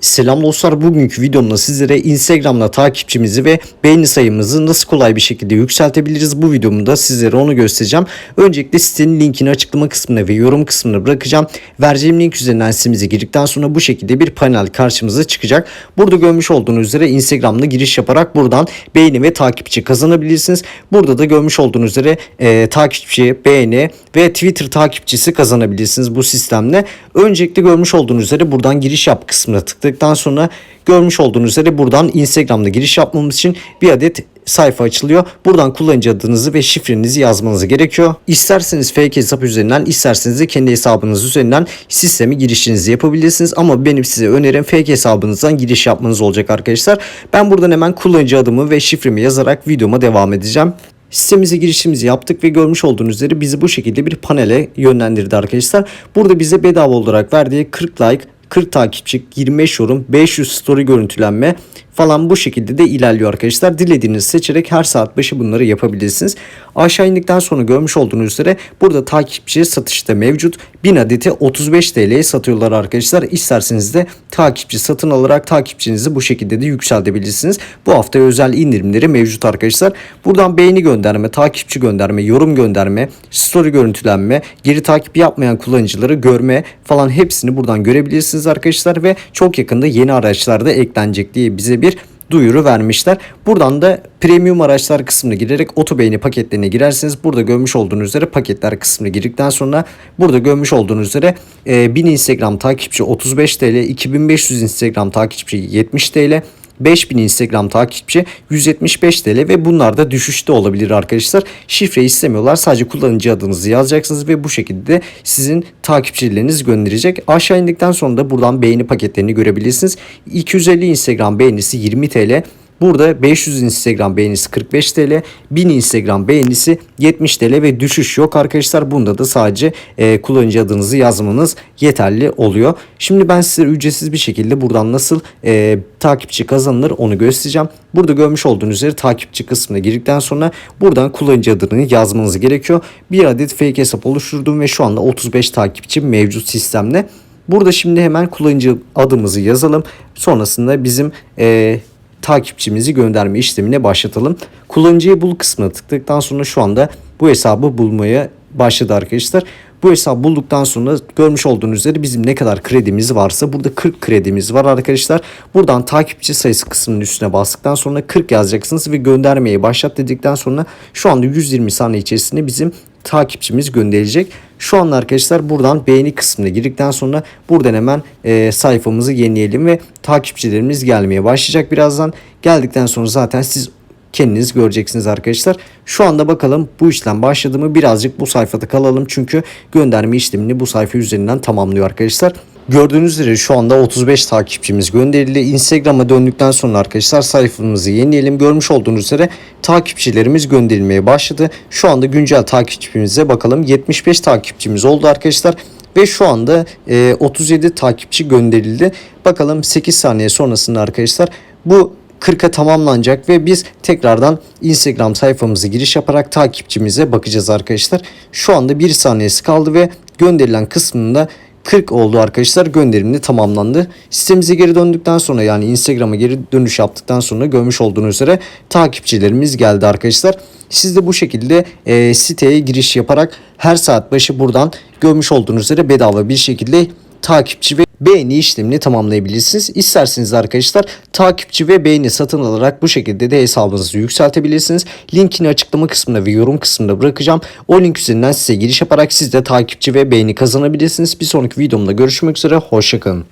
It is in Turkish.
Selam dostlar bugünkü videomda sizlere Instagram'da takipçimizi ve beğeni sayımızı nasıl kolay bir şekilde yükseltebiliriz bu videomda sizlere onu göstereceğim. Öncelikle sitenin linkini açıklama kısmına ve yorum kısmına bırakacağım. Vereceğim link üzerinden sitemize girdikten sonra bu şekilde bir panel karşımıza çıkacak. Burada görmüş olduğunuz üzere Instagram'da giriş yaparak buradan beğeni ve takipçi kazanabilirsiniz. Burada da görmüş olduğunuz üzere e, takipçi, beğeni ve Twitter takipçisi kazanabilirsiniz bu sistemle. Öncelikle görmüş olduğunuz üzere buradan giriş yap kısmına tıkladıktan sonra görmüş olduğunuz üzere buradan Instagram'da giriş yapmamız için bir adet sayfa açılıyor. Buradan kullanıcı adınızı ve şifrenizi yazmanız gerekiyor. İsterseniz fake hesap üzerinden, isterseniz de kendi hesabınız üzerinden sisteme girişinizi yapabilirsiniz. Ama benim size önerim fake hesabınızdan giriş yapmanız olacak arkadaşlar. Ben buradan hemen kullanıcı adımı ve şifremi yazarak videoma devam edeceğim. Sitemize girişimizi yaptık ve görmüş olduğunuz üzere bizi bu şekilde bir panele yönlendirdi arkadaşlar. Burada bize bedava olarak verdiği 40 like, 40 takipçi, 25 yorum, 500 story görüntülenme falan bu şekilde de ilerliyor arkadaşlar. Dilediğinizi seçerek her saat başı bunları yapabilirsiniz. Aşağı indikten sonra görmüş olduğunuz üzere burada takipçi satışta mevcut. 1000 adeti 35 TL'ye satıyorlar arkadaşlar. İsterseniz de takipçi satın alarak takipçinizi bu şekilde de yükseltebilirsiniz. Bu hafta özel indirimleri mevcut arkadaşlar. Buradan beğeni gönderme, takipçi gönderme, yorum gönderme, story görüntülenme, geri takip yapmayan kullanıcıları görme falan hepsini buradan görebilirsiniz arkadaşlar ve çok yakında yeni araçlar da eklenecek diye bize bir duyuru vermişler. Buradan da premium araçlar kısmına girerek oto beğeni paketlerine girerseniz burada görmüş olduğunuz üzere paketler kısmına girdikten sonra burada görmüş olduğunuz üzere e, 1000 Instagram takipçi 35 TL, 2500 Instagram takipçi 70 TL, 5000 Instagram takipçi 175 TL ve bunlar da düşüşte olabilir arkadaşlar. Şifre istemiyorlar. Sadece kullanıcı adınızı yazacaksınız ve bu şekilde sizin takipçileriniz gönderecek. Aşağı indikten sonra da buradan beğeni paketlerini görebilirsiniz. 250 Instagram beğenisi 20 TL. Burada 500 Instagram beğenisi 45 TL, 1000 Instagram beğenisi 70 TL ve düşüş yok arkadaşlar. Bunda da sadece e, kullanıcı adınızı yazmanız yeterli oluyor. Şimdi ben size ücretsiz bir şekilde buradan nasıl e, takipçi kazanılır onu göstereceğim. Burada görmüş olduğunuz üzere takipçi kısmına girdikten sonra buradan kullanıcı adını yazmanız gerekiyor. Bir adet fake hesap oluşturdum ve şu anda 35 takipçi mevcut sistemde. Burada şimdi hemen kullanıcı adımızı yazalım. Sonrasında bizim e, takipçimizi gönderme işlemine başlatalım. Kullanıcıyı bul kısmına tıkladıktan sonra şu anda bu hesabı bulmaya başladı arkadaşlar. Bu hesabı bulduktan sonra görmüş olduğunuz üzere bizim ne kadar kredimiz varsa burada 40 kredimiz var arkadaşlar. Buradan takipçi sayısı kısmının üstüne bastıktan sonra 40 yazacaksınız ve göndermeyi başlat dedikten sonra şu anda 120 saniye içerisinde bizim takipçimiz gönderilecek. Şu anda arkadaşlar buradan beğeni kısmına girdikten sonra buradan hemen e, sayfamızı yenileyelim ve takipçilerimiz gelmeye başlayacak birazdan. Geldikten sonra zaten siz kendiniz göreceksiniz arkadaşlar. Şu anda bakalım bu işlem başladı mı birazcık bu sayfada kalalım çünkü gönderme işlemini bu sayfa üzerinden tamamlıyor arkadaşlar. Gördüğünüz üzere şu anda 35 takipçimiz gönderildi. Instagram'a döndükten sonra arkadaşlar sayfamızı yenileyelim. Görmüş olduğunuz üzere takipçilerimiz gönderilmeye başladı. Şu anda güncel takipçimize bakalım. 75 takipçimiz oldu arkadaşlar. Ve şu anda e, 37 takipçi gönderildi. Bakalım 8 saniye sonrasında arkadaşlar bu 40'a tamamlanacak ve biz tekrardan Instagram sayfamızı giriş yaparak takipçimize bakacağız arkadaşlar. Şu anda 1 saniyesi kaldı ve gönderilen kısmında 40 oldu arkadaşlar gönderimli tamamlandı. Sitemize geri döndükten sonra yani Instagram'a geri dönüş yaptıktan sonra görmüş olduğunuz üzere takipçilerimiz geldi arkadaşlar. Siz de bu şekilde e, siteye giriş yaparak her saat başı buradan görmüş olduğunuz üzere bedava bir şekilde takipçi ve beğeni işlemini tamamlayabilirsiniz. İsterseniz arkadaşlar takipçi ve beğeni satın alarak bu şekilde de hesabınızı yükseltebilirsiniz. Linkini açıklama kısmında ve yorum kısmında bırakacağım. O link üzerinden size giriş yaparak siz de takipçi ve beğeni kazanabilirsiniz. Bir sonraki videomda görüşmek üzere. Hoşçakalın.